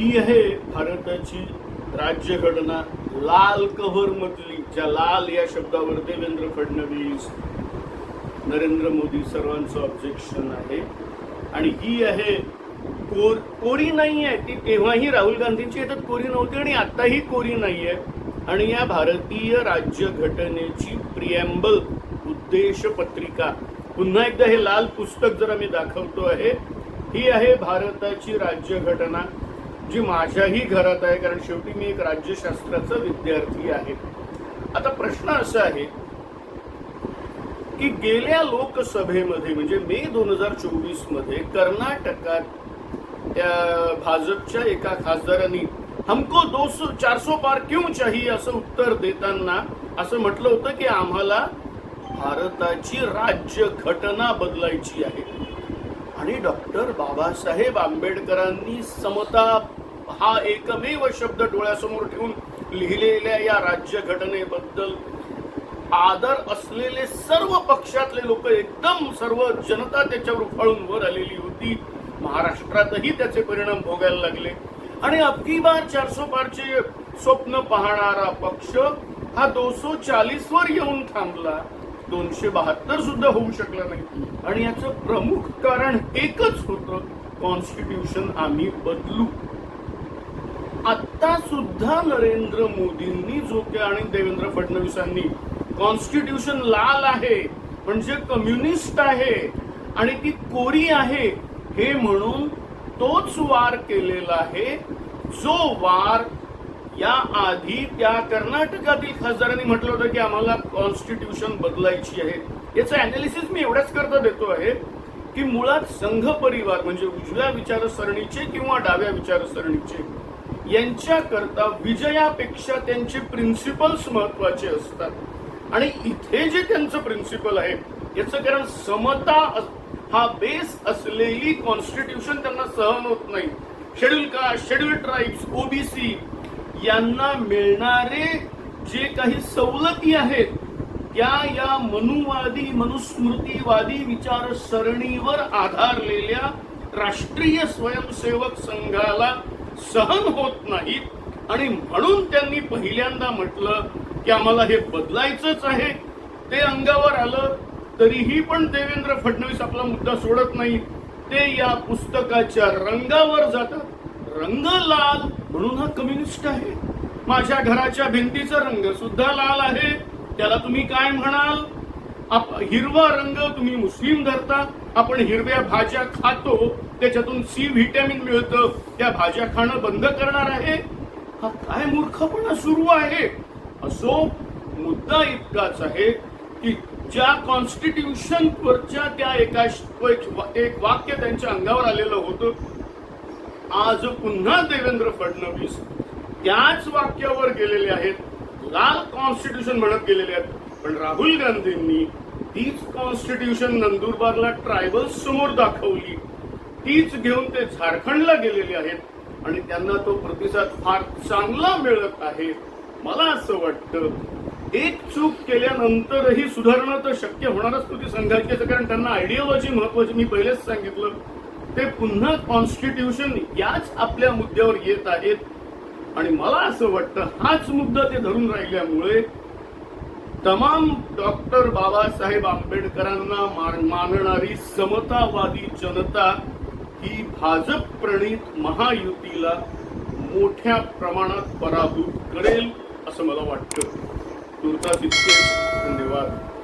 ही आहे भारताची राज्यघटना. लाल कव्हर मधली ज्या लाल या शब्दावर देवेंद्र फडणवीस नरेंद्र मोदी सर्वांचं ऑब्जेक्शन आहे. आणि ही आहे कोर कोरी नाही आहे ती तेव्हाही राहुल गांधींची येतात कोरी नव्हती आणि आत्ताही कोरी नाही आहे आणि या भारतीय राज्यघटनेची प्रियंबल उद्देश पत्रिका. पुन्हा एकदा हे लाल पुस्तक जरा मी दाखवतो आहे ही आहे भारताची राज्यघटना. जी माझ्याही घरात आहे कारण शेवटी मी एक राज्यशास्त्राचा विद्यार्थी आहे. आता प्रश्न असा आहे की गेल्या लोकसभेमध्ये म्हणजे मे दोन हजार चोवीसमध्ये कर्नाटकात त्या भाजपच्या एका खासदारांनी हमको दो सौ चार सो पार क्यों चाहिए असं उत्तर देताना असं म्हटलं होतं की आम्हाला भारताची राज्य घटना बदलायची आहे. आणि डॉक्टर बाबासाहेब आंबेडकरांनी समता हा एकमेव शब्द डोळ्यासमोर ठेवून लिहिलेल्या या राज्य घटनेबद्दल आदर असलेले सर्व पक्षातले लोक एकदम सर्व जनता त्याच्यावर उफाळून वर आलेली होती. महाराष्ट्रातही त्याचे परिणाम भोगायला लागले. आणि अबकी बार चारसो पारचे स्वप्न पाहणारा पक्ष हा दोनशे चाळीस वर येऊन थांबला. दोनशे बहात्तर सुद्धा होऊ शकला नाही. आणि याचं प्रमुख कारण एकच होतं. कॉन्स्टिट्यूशन आम्ही बदलू. आता सुद्धा नरेंद्र मोदींनी जो आणि देवेंद्र फडणवीसांनी कॉन्स्टिट्यूशन लाल आहे म्हणजे कम्युनिस्ट आहे आणि ती कोरी आहे हे म्हणून तोच वार केलेला आहे जो वार या आधी त्या कर्नाटकातील खासदारांनी म्हटलं होतं की आम्हाला कॉन्स्टिट्यूशन बदलायची आहे. याचं अनालिसिस मी एवढ्याच करता देतो आहे की मुळात संघ परिवार म्हणजे उजव्या विचारसरणीचे किंवा डाव्या विचारसरणीचे यांच्याकरता विजयापेक्षा त्यांचे प्रिन्सिपल्स महत्त्वाचे असतात. आणि इथे जे त्यांचं प्रिन्सिपल आहे याचं कारण समता हा बेस असलेली कॉन्स्टिट्यूशन त्यांना सहन होत नाही. Schedule caste schedule tribes OBC यांना मिळणारे जे काही सवलती आहेत त्या या मनुवादी मनुस्मृतीवादी विचारसरणीवर आधारलेल्या राष्ट्रीय स्वयंसेवक संघाला सहन होत नाहीत. आणि म्हणून त्यांनी पहिल्यांदा म्हटलं की आम्हाला हे बदलायचंच आहे. ते अंगावर आलं तरीही पण देवेंद्र फडणवीस आपला मुद्दा सोडत नाही ते या पुस्तकाच्या रंगावर जातात. रंग लाल म्हणून हा कम्युनिस्ट आहे. माझ्या घराच्या भिंतीचा रंग सुद्धा लाल आहे. त्याला तुम्ही काय म्हणाल? आप- हिरवा रंग तुम्ही मुस्लिम धरता आपण हिरव्या भाज्या खातो त्याच्यातून सी व्हिटॅमिन मिळतं त्या भाज्या खाणं बंद करणार आहे? हा काय मूर्खपणा सुरू आहे? असो मुद्दा इतकाच आहे की ज्या कॉन्स्टिट्यूशन वरच्या त्या एका एक- एक वाक्य त्यांच्या अंगावर आलेलं होतं आज पुन्हा देवेंद्र फडणवीस त्याच वाक्यावर गेलेले आहेत लाल कॉन्स्टिट्यूशन म्हणत गेलेले आहेत. पण राहुल गांधींनी तीच कॉन्स्टिट्यूशन नंदुरबारला ट्रायबल समोर दाखवली. तीच घेऊन ते झारखंडला गेलेले आहेत आणि त्यांना तो प्रतिसाद फार चांगला मिळत आहे. मला असं वाटतं एक चूक केल्यानंतरही सुधारणा तर शक्य होणारच कृती संघाची याचं कारण त्यांना आयडिओलॉजी महत्वाची मी पहिलेच सांगितलं. ते पुन्हा कॉन्स्टिट्यूशन याच आपल्या मुद्द्यावर येत आहेत. आणि मला असं वाटतं हाच मुद्दा ते धरून राहिल्यामुळे तमाम डॉक्टर बाबासाहेब आंबेडकरांना मान- मानणारी समतावादी जनता ही भाजप प्रणित महायुतीला मोठ्या प्रमाणात पराभूत करेल असं मला वाटतं. तुर्तास इतके धन्यवाद.